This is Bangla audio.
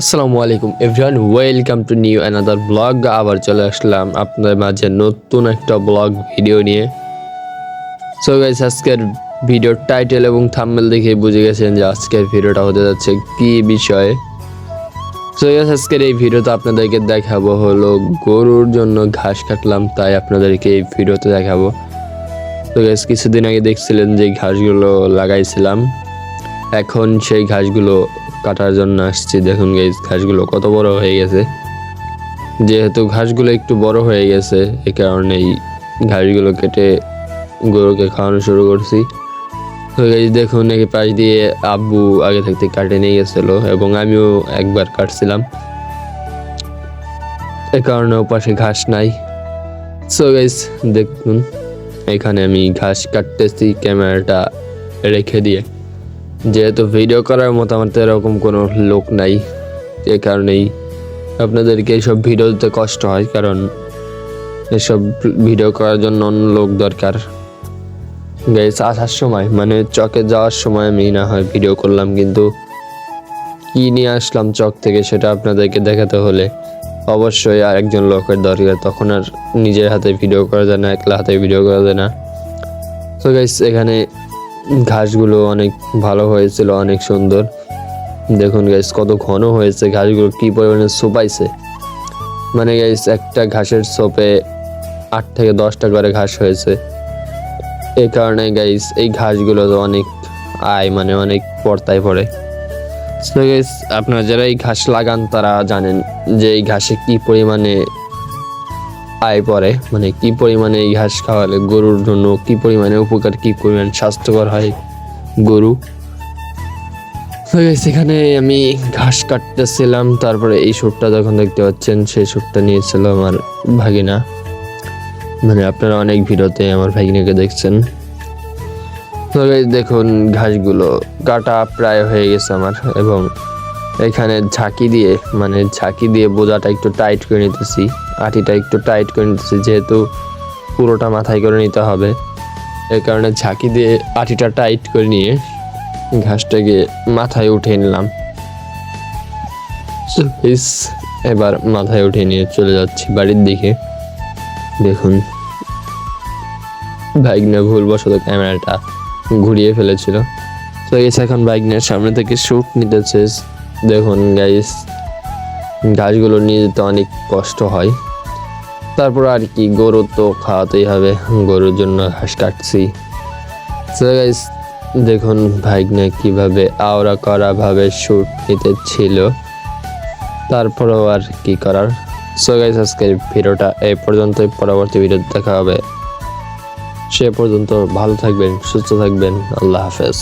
আসসালামু আলাইকুম, everyone. Welcome to new another blog. আবার চলে আসলাম আপনাদের মাঝে নতুন একটা ব্লগ ভিডিও নিয়ে। সো গাইস আজকের ভিডিওর টাইটেল এবং থাম্বনেল দেখে বুঝে গেছেন যে আজকের ভিডিওটা হতে যাচ্ছে কি বিষয়ে। সো গাইস আজকের এই ভিডিওতে আপনাদেরকে দেখাবো হলো গরুর জন্য ঘাস কাটলাম, তাই আপনাদেরকে এই ভিডিওতে দেখাবো। তো গাইস কিছুদিন আগে দেখছিলেন যে ঘাসগুলো লাগাইছিলাম। এখন সেই ঘাসগুলো কাটার জন্য আসছি। দেখুন গাইস ঘাসগুলো কত বড় হয়ে গেছে। যেহেতু ঘাসগুলো একটু বড় হয়ে গেছে এই কারণে এই ঘাসগুলো কেটে গরুকে খাওয়ানো শুরু করছি। তো গাইস দেখুন, এই পাশ দিয়ে আব্বু আগে থাকতে কাটে নিয়ে গেছিল এবং আমিও একবার কাটছিলাম। এ কারণে ওপাশে ঘাস নাই। সো গাইস দেখুন, এখানে আমি ঘাস কাটতেছি, ক্যামেরাটা রেখে দিয়ে। যেহেতু ভিডিও করার মতো আমার তো এরকম কোনো লোক নাই এ কারণেই আপনাদেরকে এইসব ভিডিও দিতে কষ্ট হয়, কারণ এসব ভিডিও করার জন্য অন্য লোক দরকার। গাইস আসার সময় মানে চকে যাওয়ার সময় আমি না হয় ভিডিও করলাম, কিন্তু কি নিয়ে আসলাম চক থেকে সেটা আপনাদেরকে দেখাতে হলে অবশ্যই আর একজন লোকের দরকার, তখন আর নিজের হাতে ভিডিও করা যায় না, একলা হাতে ভিডিও করা যায় না। তো গাইস এখানে ঘাসগুলো অনেক ভালো হয়েছিল, অনেক সুন্দর। দেখুন গাইস কত ঘন হয়েছে ঘাসগুলো, কি পরিমাণে সোপাইছে মানে গাইস একটা ঘাসের সোপে আট থেকে দশটা করে ঘাস হয়েছে। এই কারণে গাইস এই ঘাসগুলো তো অনেক আয় মানে অনেক পর্তায় পড়ে। তো গাইস আপনারা যারা এই ঘাস লাগান, তারা জানেন যে এই ঘাসে কি পরিমাণে আয় পড়ে। মানে কি পরিমাণে এই ঘাস খাওয়ালে গরুর জন্য, কি পরিমাণে উপকার, কি পরিমাণ স্বাস্থ্যকর হয় গরু। এখানে আমি ঘাস কাটতেছিলাম, তারপরে এই সুটটা যখন দেখতে পাচ্ছেন, সেই সুটটা নিয়েছিল আমার ভাগিনা। মানে আপনারা অনেক ভিডিওতে আমার ভাগিনাকে দেখছেন। দেখুন, ঘাসগুলো কাটা প্রায় হয়ে গেছে আমার, এবং এখানে ঝাঁকি দিয়ে মানে ঝাঁকি দিয়ে বোঝাটা একটু টাইট করে নিতেছি। আটিটা একটু টাইট করে নিতেছি, যেহেতু পুরোটা মাথায় করে নিতে হবে। এই কারণে ঝাঁকি দিয়ে আটিটা টাইট করে নিয়ে ঘাসটাকে মাথায় উঠিয়ে নিলাম। এবার মাথায় উঠিয়ে নিয়ে চলে যাচ্ছি বাড়ির দিকে। দেখুন, ভাইগনা ভুলবশত ক্যামেরাটা ঘুরিয়ে ফেলেছিল। তো গেছে এখন বাইকনের সামনে থেকে শ্যুট নিতেছে দেখুন গাইস ঘাসগুলো নিয়ে যেতে অনেক কষ্ট হয়। তারপর আর কি, গরু তো খাওয়াতেই হবে, গরুর জন্য ঘাস কাটছি। গাইস দেখুন ভাইগনা কীভাবে আওড়া করা ভাবে শ্যুট নিতে ছিল তারপরেও আর কি করার। সো গাইস আজকের ভিডিওটা এই পর্যন্তই, পরবর্তী ভিডিও দেখা হবে। সে পর্যন্ত ভালো থাকবেন, সুস্থ থাকবেন, আল্লাহ হাফেজ।